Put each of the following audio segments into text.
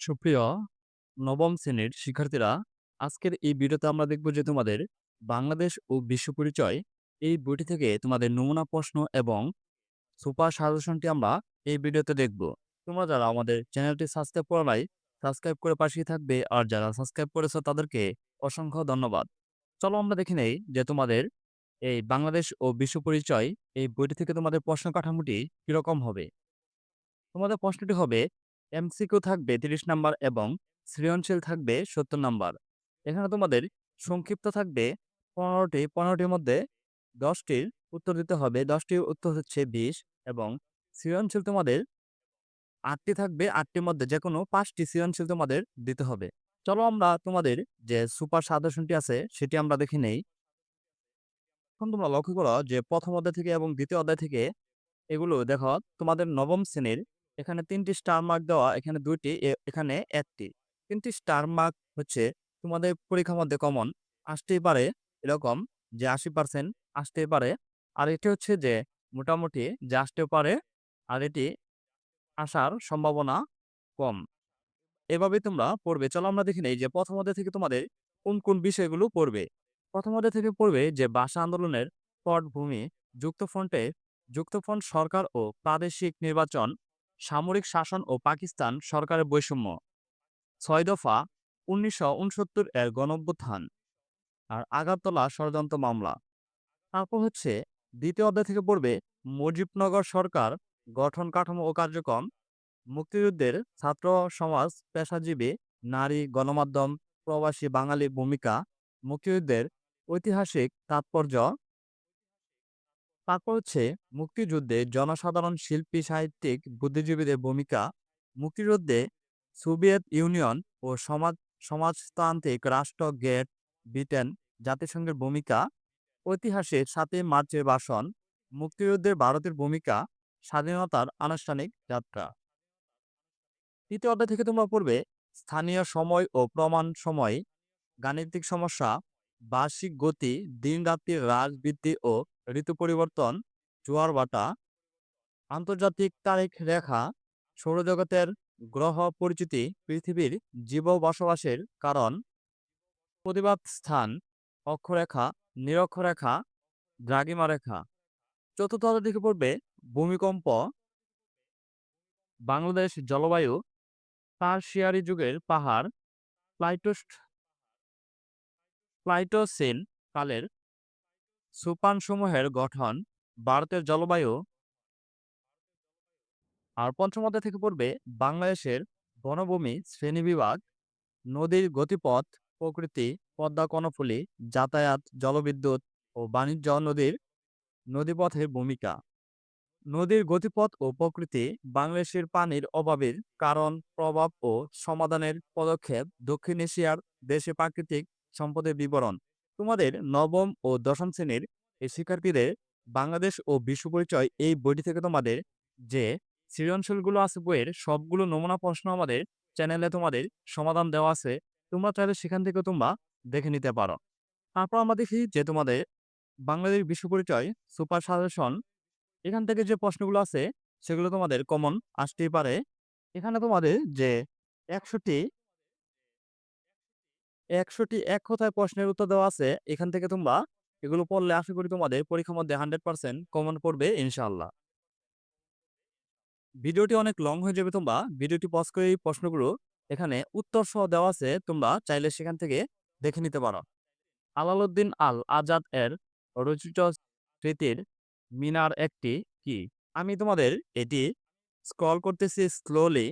সুপ্রিয় নবম শ্রেণির শিক্ষার্থীরা, আজকের এই ভিডিওতে আমরা দেখব যে তোমাদের বাংলাদেশ ও বিশ্ব পরিচয় এই বইটি থেকে তোমাদের নমুনা প্রশ্ন এবং সুপার সাজেশনটি আমরা এই ভিডিওতে দেখব। তোমরা যারা আমাদের চ্যানেলটি সাবস্ক্রাইব করা নাই, সাবস্ক্রাইব করে পাশেই থাকবে আর যারা সাবস্ক্রাইব করেছ তাদেরকে অসংখ্য ধন্যবাদ। চলো আমরা দেখে নেই যে তোমাদের এই বাংলাদেশ ও বিশ্ব পরিচয় এই বইটি থেকে তোমাদের প্রশ্ন কাঠামোটি কীরকম হবে। তোমাদের প্রশ্নটি হবে এমসিকিউ থাকবে ৩০ নাম্বার এবং সৃজনশীল থাকবে ৭০ নাম্বার। এখানে তোমাদের সংক্ষিপ্ত থাকবে ১৫টি, ১৫টির মধ্যে ১০টির উত্তর দিতে হবে। ১০টির উত্তর হচ্ছে ২০ এবং সৃজনশীল তোমাদের আটটি থাকবে। আটটির মধ্যে যেকোনো পাঁচটি সৃজনশীল তোমাদের দিতে হবে। চলো আমরা তোমাদের যে সুপার সাজেশনটি আছে সেটি আমরা দেখে নেই। এখন তোমরা লক্ষ্য করো যে প্রথম অধ্যায় থেকে এবং দ্বিতীয় অধ্যায় থেকে এগুলো দেখো তোমাদের নবম শ্রেণির এখানে তিনটি স্টার মার্ক দেওয়া, এখানে দুইটি এখানে ১টি। ৩টি স্টার মার্ক হচ্ছে তোমাদের পরীক্ষার মধ্যে কমন আসতেই পারে এরকম যে ৮০% আসতেই পারে। আর এটি হচ্ছে যে মোটামুটি যে আসতেও পারে আর এটি আসার সম্ভাবনা কম। এভাবে তোমরা পড়বে। চলো আমরা দেখি নেই যে প্রথম অধ্যায় থেকে তোমাদের কোন, কোন বিষয়গুলো পড়বে। প্রথম অধ্যায় থেকে পড়বে যে ভাষা আন্দোলনের পটভূমি, যুক্তফ্রন্টে যুক্তফ্রন্ট সরকার ও প্রাদেশিক নির্বাচন, সামরিক শাসন ও পাকিস্তান সরকারের বৈষম্য, ছয় দফা, ১৯৬৯ এর গণঅভ্যুত্থান আর আগারতলা ষড়যন্ত্র মামলা। তারপর হচ্ছে দ্বিতীয় অধ্যায় থেকে পড়বে মুজিবনগর সরকার গঠন কাঠামো ও কার্যক্রম, মুক্তিযুদ্ধের ছাত্র সমাজ, পেশাজীবী, নারী, গণমাধ্যম, প্রবাসী বাঙালির ভূমিকা, মুক্তিযুদ্ধের ঐতিহাসিক তাৎপর্য। তারপর হচ্ছে মুক্তিযুদ্ধে জনসাধারণ শিল্পী, সাহিত্যিক, বুদ্ধিজীবীদের ভূমিকা, মুক্তিযুদ্ধে সোভিয়েত ইউনিয়ন ও সমাজ সমাজতান্ত্রিক রাষ্ট্র গেট ব্রিটেন জাতিসংঘের ভূমিকা, ঐতিহাসিক ৭ই মার্চের ভাষণ, মুক্তিযুদ্ধে ভারতের ভূমিকা, স্বাধীনতার আনুষ্ঠানিক যাত্রা। তৃতীয় অধ্যায় থেকে তোমরা পড়বে স্থানীয় সময় ও প্রমাণ সময়, গাণিতিক সমস্যা, বার্ষিক গতি, দিন-রাত্রির হ্রাস বৃদ্ধি ও ঋতু পরিবর্তন, জোয়ার ভাটা, আন্তর্জাতিক তারিখ রেখা, সৌরজগতের গ্রহ পরিচিতি, পৃথিবীর জীব বসবাসের কারণ, প্রতিবাদ স্থান, অক্ষরেখা, নিরক্ষরেখা, দ্রাঘিমা রেখা। চতুর্থ থেকে পড়বে ভূমিকম্প, বাংলাদেশ জলবায়ু, টারশিয়ারি যুগের পাহাড়, প্লাইটোস্ট প্লাইটোসিন কালের সোপানসমূহের গঠন, ভারতের জলবায়ু। আর পঞ্চম অধ্যায় থেকে পড়বে বাংলাদেশের বনভূমি শ্রেণীবিভাগ, নদীর গতিপথ, প্রকৃতি, পদ্মা কর্ণফুলী, যাতায়াত, জলবিদ্যুৎ ও বাণিজ্য নদীর নদীপথের ভূমিকা। নদীর গতিপথ ও প্রকৃতি, বাংলাদেশের পানির অভাবের কারণ, প্রভাব ও সমাধানের পদক্ষেপ, দক্ষিণ এশিয়ার দেশে প্রাকৃতিক সম্পদের বিবরণ। তোমাদের নবম ও দশম শ্রেণির এই শিক্ষার্থীদের বাংলাদেশ ও বিশ্ব পরিচয় এই বইটি থেকে তোমাদের যে সৃজনশীলগুলো আছে বইয়ের সবগুলো নমুনা প্রশ্ন আমাদের চ্যানেলে তোমাদের সমাধান দেওয়া আছে। তোমরা চাইলে সেখান থেকে তোমরা দেখে নিতে পারো। তারপর আমরা দেখি যে তোমাদের বাংলাদেশ বিশ্ব পরিচয় সুপার সাজেশন, এখান থেকে যে প্রশ্নগুলো আছে সেগুলো তোমাদের কমন আসতেই পারে। এখানে তোমাদের যে ১০০টি ১০০টি এক কথায় প্রশ্নের উত্তর দেওয়া আছে। এখান থেকে তোমরা এগুলো পড়লে আশা করি তোমাদের পরীক্ষার মধ্যে 100% কমন পড়বে ইনশাআল্লাহ। ভিডিওটি অনেক লং হয়ে যাবে তোমরা ভিডিওটি পজ করে এই প্রশ্নগুলো এখানে উত্তর সহ দেওয়া আছে তোমরা চাইলে সেখান থেকে দেখে নিতে পারো। আলাউদ্দিন আল আজাদ এর রচিত স্মৃতির মিনার একটি কি? আমি তোমাদের এটি স্ক্রল করতেছি স্লোলি।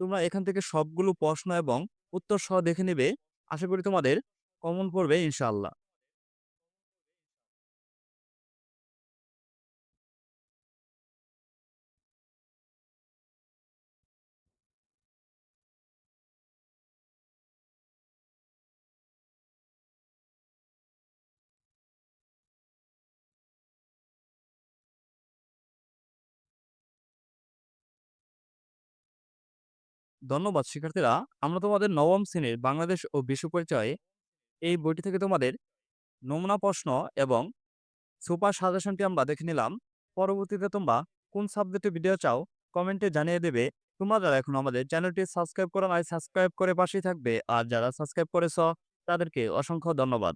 তোমরা এখান থেকে সবগুলো প্রশ্ন এবং উত্তর সহ দেখে নিবে। আশা করি তোমাদের কমন পড়বে ইনশাআল্লাহ। ধন্যবাদ শিক্ষার্থীরা। আমরা তোমাদের নবম শ্রেণির বাংলাদেশ ও বিশ্ব পরিচয় এই বইটি থেকে তোমাদের নমুনা প্রশ্ন এবং সুপার সাজেশনটি আমরা দেখে নিলাম। পরবর্তীতে তোমরা কোন সাবজেক্টে ভিডিও চাও কমেন্টে জানিয়ে দেবে। তোমরা যারা এখনও আমাদের চ্যানেলটি সাবস্ক্রাইব করা নাই, সাবস্ক্রাইব করে পাশেই থাকবে আর যারা সাবস্ক্রাইব করেছ তাদেরকে অসংখ্য ধন্যবাদ